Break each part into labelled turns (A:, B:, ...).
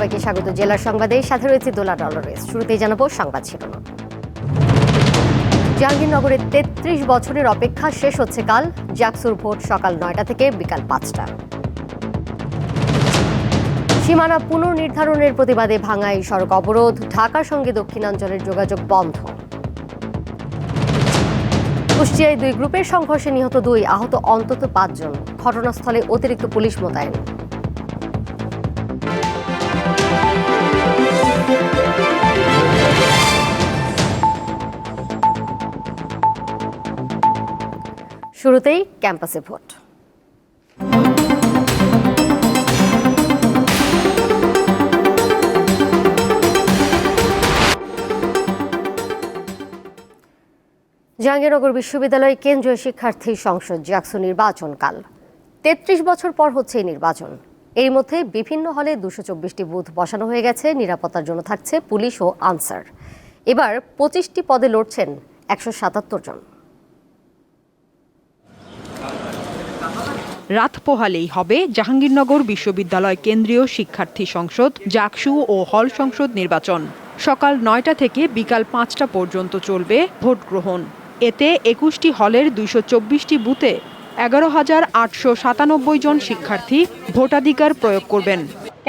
A: সবাইকে স্বাগত। জেলার সংবাদে সাথে রয়েছে দোলা ডলারেস শুরুতেই জানাব সংবাদ শিরোনাম। জাহাঙ্গীরনগরের তেত্রিশ বছরের অপেক্ষা শেষ হচ্ছে কাল। জাকসুর ভোট সকাল নয়টা থেকে বিকাল পাঁচটা। সীমানা পুনর্নির্ধারণের প্রতিবাদে ভাঙাই সড়ক অবরোধ। ঢাকার সঙ্গে দক্ষিণাঞ্চলের যোগাযোগ বন্ধ। কুষ্টিয়ায় দুই গ্রুপের সংঘর্ষে নিহত দুই আহত, অন্তত পাঁচজন। ঘটনাস্থলে অতিরিক্ত পুলিশ মোতায়েন। শুরুতেই ক্যাম্পাসে ভোট। জাহাঙ্গীরনগর বিশ্ববিদ্যালয় কেন্দ্রীয় শিক্ষার্থী সংসদ জাকসু নির্বাচন কাল। তেত্রিশ বছর পর হচ্ছে এই নির্বাচন। এর মধ্যে বিভিন্ন হলে দুশো চব্বিশটি বুথ বসানো হয়ে গেছে, নিরাপত্তার জন্য থাকছে পুলিশ ও আনসার। এবার পঁচিশটি পদে লড়ছেন একশো সাতাত্তর জন।
B: রাত পোহালেই হবে জাহাঙ্গীরনগর বিশ্ববিদ্যালয় কেন্দ্রীয় শিক্ষার্থী সংসদ জাকসু ও হল সংসদ নির্বাচন। সকাল নয়টা থেকে বিকাল পাঁচটা পর্যন্ত চলবে ভোট গ্রহণ। এতে একুশটি হলের দুইশো চব্বিশটি বুথে এগারো হাজার আটশো সাতানব্বই জন শিক্ষার্থী ভোটাধিকার প্রয়োগ করবেন।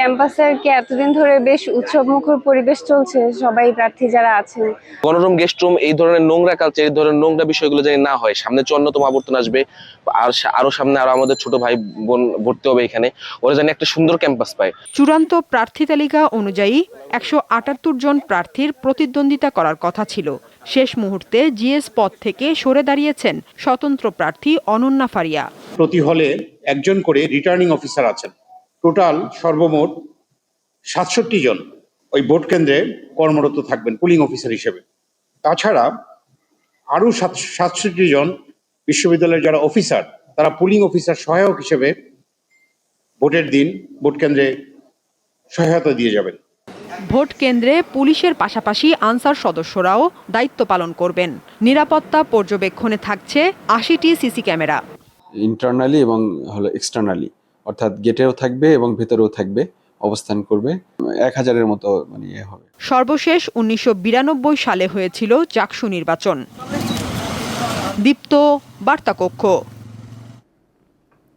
C: ক্যাম্পাসে আর কি এতদিন ধরে বেশ উৎসবমুখর পরিবেশ চলছে? সবাই প্রার্থী যারা আছেন।
D: গণরুম গেস্ট রুম এই ধরনের নোংরা কালচার এই ধরনের নোংরা বিষয়গুলো যেন না হয়। সামনে চুয়ান্নতম আবর্তন আসবে আর আরও সামনে আরও আমাদের ছোট ভাই বোন ভর্তি হবে এখানে। ওরা যেন একটা সুন্দর ক্যাম্পাস পায়।
B: চূড়ান্ত প্রার্থী তালিকা অনুযায়ী একশো আটাত্তর জন প্রার্থীর প্রতিদ্বন্দ্বিতা করার কথা ছিল। শেষ মুহূর্তে জিএস পদ থেকে সরে দাঁড়িয়েছেন স্বতন্ত্র প্রার্থী অনন্যা ফারিয়া।
E: প্রতি হলে একজন করে রিটার্নিং অফিসার আছেন। টোটাল সর্বমোট সাতষট্টি জন ওই ভোট কেন্দ্রে কর্মরত থাকবেন পুলিং অফিসার হিসেবে। তাছাড়া আরও সাত সাতষট্টি জন বিশ্ববিদ্যালয়ের যারা অফিসার তারা পুলিং অফিসার সহায়ক হিসেবে ভোটের দিন ভোট কেন্দ্রে সহায়তা দিয়ে যাবেন।
B: ভোট কেন্দ্রে পুলিশের পাশাপাশি আনসার সদস্যরাও দায়িত্ব পালন করবেন। নিরাপত্তা পর্যবেক্ষণে থাকছে আশিটি সিসি ক্যামেরা।
F: ইন্টারনালি এবং হলো এক্সটার্নালি অর্থাৎ গেটেও থাকবে এবং ভেতরেও থাকবে অবস্থান করবে এক হাজারের মতো মানে ইয়ে হবে।
B: সর্বশেষ উনিশশো বিরানব্বই সালে হয়েছিল জাকসু নির্বাচন। দীপ্ত বার্তাকক্ষ।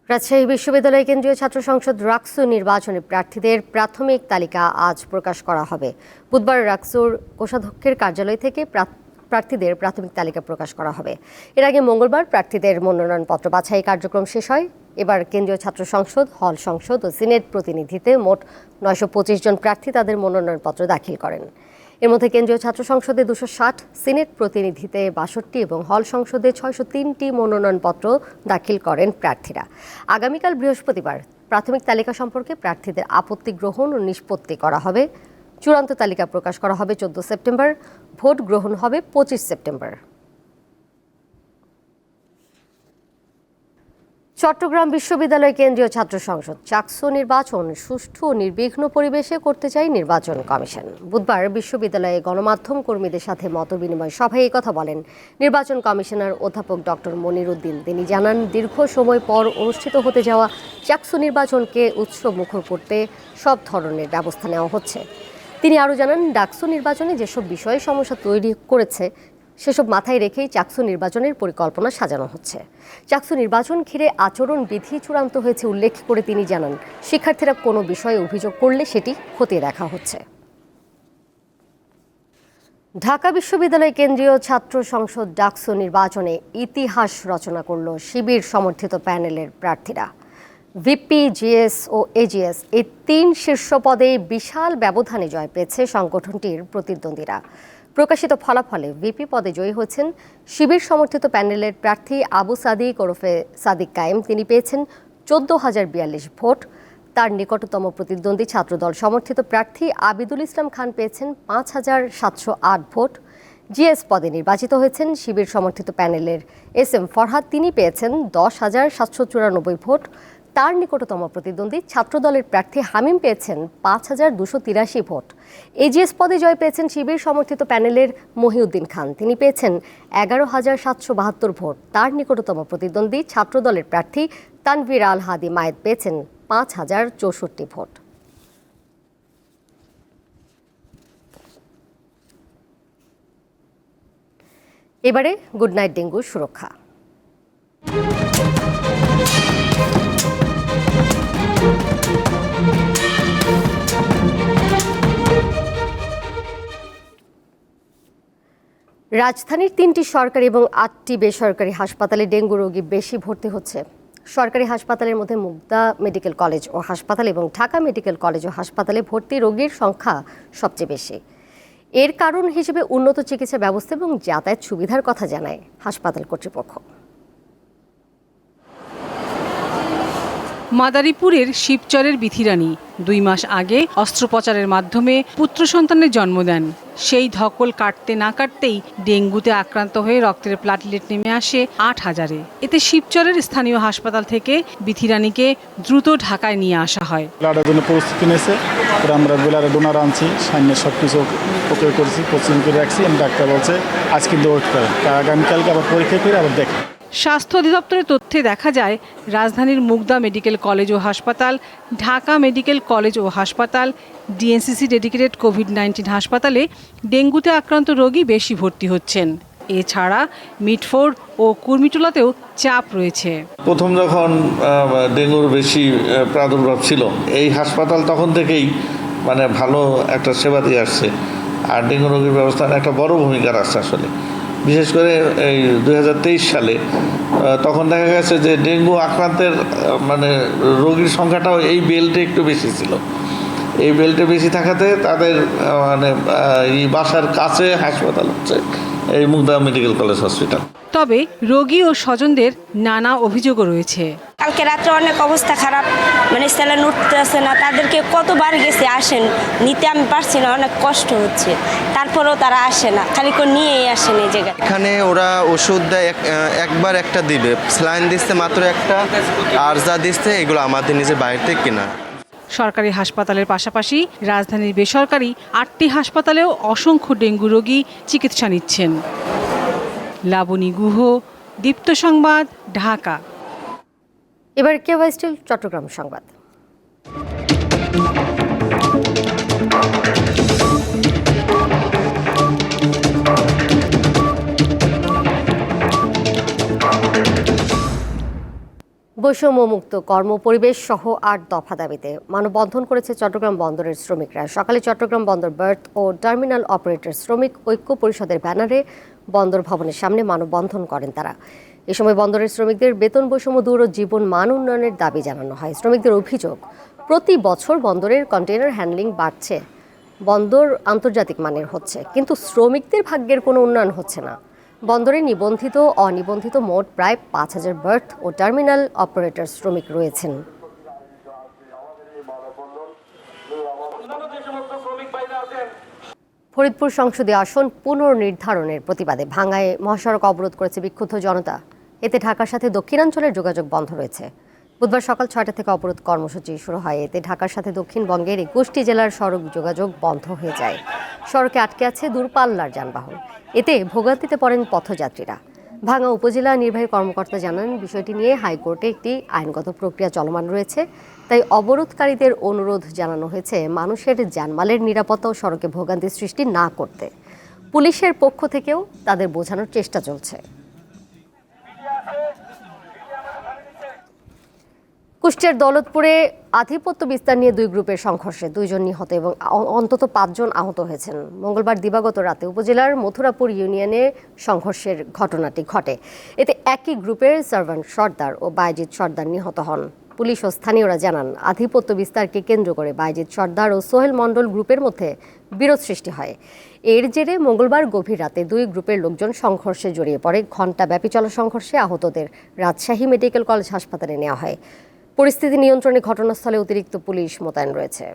A: রাজশাহী বিশ্ববিদ্যালয় কেন্দ্রীয় ছাত্র সংসদ রাকসু নির্বাচনে প্রার্থীদের প্রাথমিক তালিকা আজ প্রকাশ করা হবে। বুধবার রাকসুর কোষাধ্যক্ষের কার্যালয় থেকে প্রা- প্রার্থীদের প্রাথমিক তালিকা প্রকাশ করা হবে। এর আগে মঙ্গলবার প্রার্থীদের মনোনয়নপত্র বাছাই কার্যক্রম শেষ হয়। এবার কেন্দ্রীয় ছাত্র সংসদ, হল সংসদ ও সিনেট প্রতিনিধিতে মোট নয়শো পঁচিশ জন প্রার্থী তাদের মনোনয়নপত্র দাখিল করেন। এর মধ্যে কেন্দ্রীয় ছাত্র সংসদে দুশো ষাট, সিনেট প্রতিনিধিতে বাষট্টি এবং হল সংসদে ছয়শো তিনটি মনোনয়নপত্র দাখিল করেন প্রার্থীরা। আগামীকাল বৃহস্পতিবার প্রাথমিক তালিকা সম্পর্কে প্রার্থীদের আপত্তি গ্রহণ ও নিষ্পত্তি করা হবে। চূড়ান্ত তালিকা প্রকাশ করা হবে চোদ্দ সেপ্টেম্বর। ভোট গ্রহণ হবে পঁচিশ সেপ্টেম্বর। চট্টগ্রাম বিশ্ববিদ্যালয় কেন্দ্রীয় ছাত্র সংসদ। চাকসু নির্বাচন সুষ্ঠু ও নির্বিঘ্ন পরিবেশে করতে চাই নির্বাচন কমিশন। বুধবার বিশ্ববিদ্যালয়ে গণমাধ্যম কর্মীদের সাথে মতবিনিময় সভায় এই কথা বলেন নির্বাচন কমিশনার অধ্যাপক ডক্টর মনির উদ্দিন। তিনি জানান, দীর্ঘ সময় পর অনুষ্ঠিত হতে যাওয়া চাকসু নির্বাচনকে উৎসব মুখর করতে সব ধরনের ব্যবস্থা নেওয়া হচ্ছে। তিনি আরও জানান, ডাকসু নির্বাচনে যেসব বিষয়ে সমস্যা তৈরি করেছে, সেসব মাথায় রেখেই চাকসু নির্বাচনের পরিকল্পনা সাজানো হচ্ছে। চাকসু নির্বাচন ঘিরে আচরণ বিধি চূড়ান্ত হয়েছে উল্লেখ করে তিনি জানান, শিক্ষার্থীরা কোনো বিষয়ে অভিযোগ করলে সেটি খতিয়ে দেখা হচ্ছে। ঢাকা বিশ্ববিদ্যালয় কেন্দ্রীয় ছাত্র সংসদ ডাকসু নির্বাচনে ইতিহাস রচনা করল শিবির সমর্থিত প্যানেলের প্রার্থীরা। ভিপি, জিএস ও এজিএস এই তিন শীর্ষ পদে বিশাল ব্যবধানে জয় পেয়েছে সংগঠনটির প্রতিদ্বন্দ্বীরা। প্রকাশিত ফলাফলে ভিপি পদে জয়ী হয়েছেন শিবির সমর্থিত প্যানেলের প্রার্থী আবু সাদিক ওরফে সাদিক কায়েম। তিনি পেয়েছেন চোদ্দ হাজার বিয়াল্লিশ ভোট। তার নিকটতম প্রতিদ্বন্দ্বী ছাত্রদল সমর্থিত প্রার্থী আবিদুল ইসলাম খান পেয়েছেন পাঁচ হাজার সাতশো আট ভোট। জিএস পদে নির্বাচিত হয়েছেন শিবির সমর্থিত প্যানেলের এস এম ফরহাদ। তিনি পেয়েছেন দশ হাজার সাতশো চুরানব্বই ভোট। তার নিকটতম প্রতিদ্বন্দ্বী ছাত্রদলের প্রার্থী হামিম পেয়েছেন পাঁচ হাজার দুশো তিরাশি ভোট। এজিএস পদে জয় পেয়েছেন শিবির সমর্থিত প্যানেলের মহিউদ্দিন খান। তিনি পেয়েছেন এগারো হাজার সাতশো বাহাত্তর ভোট। তার নিকটতম প্রতিদ্বন্দ্বী ছাত্রদলের প্রার্থী তানভীর আল হাদি মায়েদ পেয়েছেন পাঁচ হাজার চৌষট্টি ভোট। এবারে গুড নাইট ডেঙ্গু সুরক্ষা। রাজধানীর তিনটি সরকারি এবং আটটি বেসরকারি হাসপাতালে ডেঙ্গু রোগী বেশি ভর্তি হচ্ছে। সরকারি হাসপাতালের মধ্যে মুগদা মেডিকেল কলেজ ও হাসপাতাল এবং ঢাকা মেডিকেল কলেজ ও হাসপাতালে ভর্তি রোগীর সংখ্যা সবচেয়ে বেশি। এর কারণ হিসেবে উন্নত চিকিৎসা ব্যবস্থা এবং যাতায়াত সুবিধার কথা জানায় হাসপাতাল কর্তৃপক্ষ।
G: মাদারীপুরের শিবচরের বিথিরানী দুই মাস আগে অস্ত্রোপচারের মাধ্যমে পুত্র সন্তানের জন্ম দেন। সেই ধকল কাটতে না কাটতেই ডেঙ্গুতে আক্রান্ত হয়ে রক্তের প্লাটলেট নেমে আসে আট হাজারে। এতে শিবচরের স্থানীয় হাসপাতাল থেকে বিথিরানীকে দ্রুত ঢাকায় নিয়ে আসা হয়।
H: ব্লাডের জন্য প্রস্তুতি নিয়েছে আমরা ব্লাডের ডোনার আনছি, সামনে সব কিছু ওকে করেছি কোচিং করে রাখছি ডাক্তার বলছে আজ কিন্তু ওয়েট করেন আগামীকালকে আবার পরীক্ষা করে আবার দেখেন।
G: স্বাস্থ্য অধিদপ্তরের তথ্যে দেখা যায়, রাজধানীর মুগদা মেডিকেল কলেজ ও হাসপাতাল, ঢাকা মেডিকেল কলেজ ও হাসপাতাল, ডিএনসিসি ডেডিকেটেড কোভিড নাইন্টিন হাসপাতালে ডেঙ্গুতে আক্রান্ত রোগী বেশি ভর্তি হচ্ছেন। এছাড়া মিটফোর্ড ও কুর্মিটোলাতেও চাপ রয়েছে।
I: প্রথম যখন ডেঙ্গুর বেশি প্রাদুর্ভাব ছিল, এই হাসপাতাল তখন থেকেই মানে ভালো একটা সেবা দিয়ে আসছে। আর ডেঙ্গু রোগীর ব্যবস্থার একটা বড় ভূমিকা রাখছে আসলে। বিশেষ করে এই দু হাজার তেইশ সালে তখন দেখা গেছে যে ডেঙ্গু আক্রান্তের মানে রোগীর সংখ্যাটাও এই বেল্টে একটু বেশি ছিল। এই বেল্টে বেশি থাকাতে তাদের মানে এই বাসার কাছে হাসপাতাল হচ্ছে, এই মুগদা মেডিকেল কলেজ হসপিটাল।
G: তবে রোগী ও স্বজনদের নানা অভিযোগও রয়েছে।
J: কালকে রাত্রে অনেক অবস্থা খারাপ মানে স্যালাইন উঠতেছে না তাদেরকে কতবার গেছে আসেন নিতে আমি পারছি না অনেক কষ্ট হচ্ছে তারপরেও তারা আসে না খালি করে নিয়েই আসেন এই জায়গায়।
K: এখানে ওরা ওষুধ দেয় এক- একবার একটা দিবে স্লাইন দিচ্ছে মাত্র একটা আর যা দিচ্ছে এগুলো আমাদের নিজের বাড়িতে কেনা।
G: সরকারি হাসপাতালের পাশাপাশি রাজধানীর বেসরকারি আটটি হাসপাতালেও অসংখ্য ডেঙ্গু রোগী চিকিৎসা নিচ্ছেন। লাবণী গুহ দীপ্ত সংবাদ ঢাকা।
A: এবার কেওয়াই স্টিল, চট্টগ্রাম সংবাদ। বৈষম্যমুক্ত কর্মপরিবেশ সহ আট দফা দাবিতে মানববন্ধন করেছে চট্টগ্রাম বন্দরের শ্রমিকরা। সকালে চট্টগ্রাম বন্দর বার্থ ও টার্মিনাল অপারেটর শ্রমিক ঐক্য পরিষদের ব্যানারে বন্দর ভবনের সামনে মানববন্ধন করেন তারা। এ সময় বন্দরের শ্রমিকদের বেতন বৈষম্য দূর ও জীবন মান উন্নয়নের দাবি জানানো হয়। শ্রমিকদের অভিযোগ, প্রতি বছর বন্দরের কন্টেনার হ্যান্ডলিং বাড়ছে। বন্দর আন্তর্জাতিক মানের হচ্ছে, কিন্তু শ্রমিকদের ভাগ্যের কোনো উন্নয়ন হচ্ছে না। বন্দরে নিবন্ধিত অনিবন্ধিত মোট প্রায় পাঁচ হাজার বার্থ ও টার্মিনাল অপারেটর শ্রমিক রয়েছেন। ফরিদপুর সংসদীয় আসন পুনর্নির্ধারণের প্রতিবাদে ভাঙ্গায় মহাসড়ক অবরোধ করেছে বিক্ষুব্ধ জনতা। এতে ঢাকার সাথে দক্ষিণাঞ্চলের যোগাযোগ বন্ধ রয়েছে। বুধবার সকাল ছয়টা থেকে অবরোধ কর্মসূচি শুরু হয়। এতে ঢাকার সাথে দক্ষিণবঙ্গের একুশটি জেলার সড়ক যোগাযোগ বন্ধ হয়ে যায়। সড়কে আটকে আছে দূরপাল্লার যানবাহন। এতে ভোগান্তিতে পড়েন পথযাত্রীরা। ভাঙ্গা উপজেলা নির্বাহী কর্মকর্তা জানান, বিষয়টি নিয়ে হাইকোর্টে একটি আইনগত প্রক্রিয়া চলমান রয়েছে। তাই অবরোধকারীদের অনুরোধ জানানো হয়েছে মানুষের জানমালের নিরাপত্তা ও সড়কে ভোগান্তি সৃষ্টি না করতে। পুলিশের পক্ষ থেকেও তাদের বোঝানোর চেষ্টা চলছে। কুষ্টিয়ার দৌলতপুরে আধিপত্য বিস্তার নিয়ে দুই গ্রুপের সংঘর্ষে দুইজন নিহত এবং অন্তত পাঁচজন আহত হয়েছেন। মঙ্গলবার দিবাগত রাতে উপজেলার মথুরাপুর ইউনিয়নে সংঘর্ষের ঘটনাটি ঘটে। এতে একই গ্রুপের সার্ভান্ট সর্দার ও বাইজিৎ সর্দার নিহত হন। পুলিশ ও স্থানীয়রা জানান, আধিপত্য বিস্তারকে কেন্দ্র করে বাইজিৎ সর্দার ও সোহেল মণ্ডল গ্রুপের মধ্যে বিরোধ সৃষ্টি হয়। এর জেরে মঙ্গলবার গভীর রাতে দুই গ্রুপের লোকজন সংঘর্ষে জড়িয়ে পড়ে। ঘণ্টাব্যাপী চলা সংঘর্ষে আহতদের রাজশাহী মেডিকেল কলেজ হাসপাতালে নেওয়া হয়। পরিস্থিতি নিয়ন্ত্রণে ঘটনাস্থলে অতিরিক্ত পুলিশ মোতায়েন রয়েছে।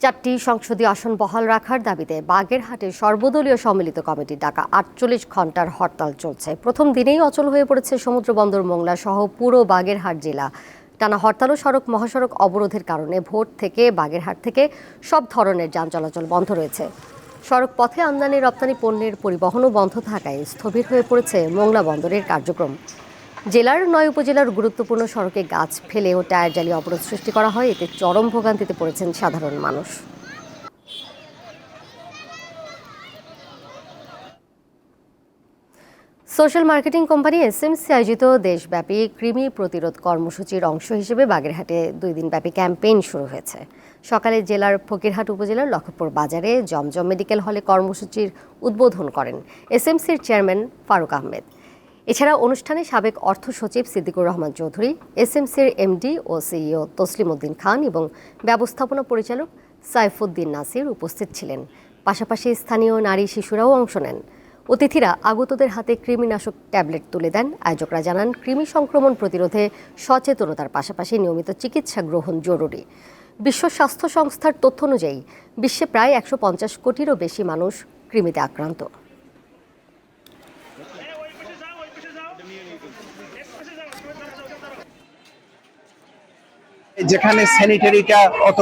A: চারটি সংসদীয় আসন বহাল রাখার দাবিতে বাগেরহাটে সর্বদলীয় সম্মিলিত কমিটির ডাকা আটচল্লিশ ঘণ্টার হরতাল চলছে। প্রথম দিনেই অচল হয়ে পড়েছে সমুদ্র বন্দর মোংলা সহ পুরো বাগেরহাট জেলা। টানা হরতাল ও সড়ক মহাসড়ক অবরোধের কারণে ভোট থেকে বাগেরহাট থেকে সব ধরনের যান চলাচল বন্ধ রয়েছে। সড়ক পথে আমদানি, রপ্তানি পণ্যের পরিবহনও বন্ধ থাকায় স্থবির হয়ে পড়েছে মোংলা বন্দরের কার্যক্রম। জেলার নয় উপজেলার গুরুত্বপূর্ণ সড়কে গাছ ফেলে ও টায়ার জ্বালিয়ে অবরোধ সৃষ্টি করা হয়, এতে চরম ভোগান্তিতে পড়েছেন সাধারণ মানুষ। সোশ্যাল মার্কেটিং কোম্পানি এসএমসি আয়োজিত দেশব্যাপী কৃমি প্রতিরোধ কর্মসূচির অংশ হিসেবে বাগেরহাটে দুই দিনব্যাপী ক্যাম্পেইন শুরু হয়েছে। সকালে জেলার ফকিরহাট উপজেলার লক্ষ্মীপুর বাজারে জমজম মেডিকেল হলে কর্মসূচির উদ্বোধন করেন এসএমসির চেয়ারম্যান ফারুক আহমেদ। এছাড়া অনুষ্ঠানে সাবেক অর্থ সচিব সিদ্দিকুর রহমান চৌধুরী, এসএমসির এমডি ও সিইও তসলিম উদ্দিন খান এবং ব্যবস্থাপনা পরিচালক সাইফুদ্দিন নাসির উপস্থিত ছিলেন। পাশাপাশি স্থানীয় নারী শিশুরাও অংশ নেন। অতিথিরা আগতদের হাতে কৃমিনাশক ট্যাবলেট তুলে দেন। আয়োজকরা জানান, কৃমি সংক্রমণ প্রতিরোধে সচেতনতার পাশাপাশি নিয়মিত চিকিৎসা গ্রহণ জরুরি। বিশ্ব স্বাস্থ্য সংস্থার তথ্য অনুযায়ী, বিশ্বে প্রায় একশো পঞ্চাশ কোটিরও বেশি মানুষ কৃমিতে আক্রান্ত।
L: যেখানে স্যানিটারিটা অত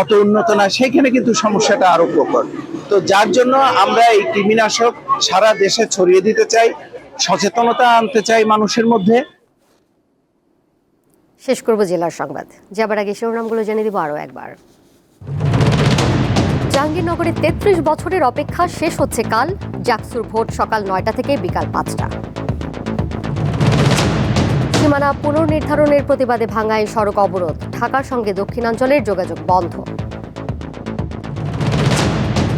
L: অত উন্নত না সেখানে কিন্তু সমস্যাটা আরও প্রকট তো যার জন্য আমরা এই কৃমিনাশক সারা দেশে ছড়িয়ে দিতে চাই, সচেতনতা আনতে চাই মানুষের মধ্যে
A: শেষ করব জেলার সংবাদ। যাবার আগে শিরোনামগুলো জেনে দিব আরও একবার। জাহাঙ্গীরনগরে তেত্রিশ বছরের অপেক্ষা শেষ হচ্ছে কাল, জাকসুর ভোট সকাল নয়টা থেকে বিকাল পাঁচটা। সীমানা পুনর্নির্ধারণের প্রতিবাদে ভাঙায় সড়ক অবরোধ, ঢাকার সঙ্গে দক্ষিণাঞ্চলের যোগাযোগ বন্ধ।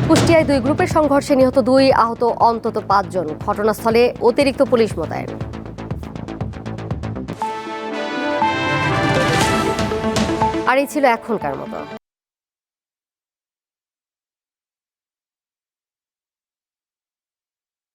A: কুষ্টিয়ায় দুই গ্রুপের সংঘর্ষে নিহত দুই আহত অন্তত পাঁচজন, ঘটনাস্থলে অতিরিক্ত পুলিশ মোতায়েন। আর এই ছিল এখনকার মতো।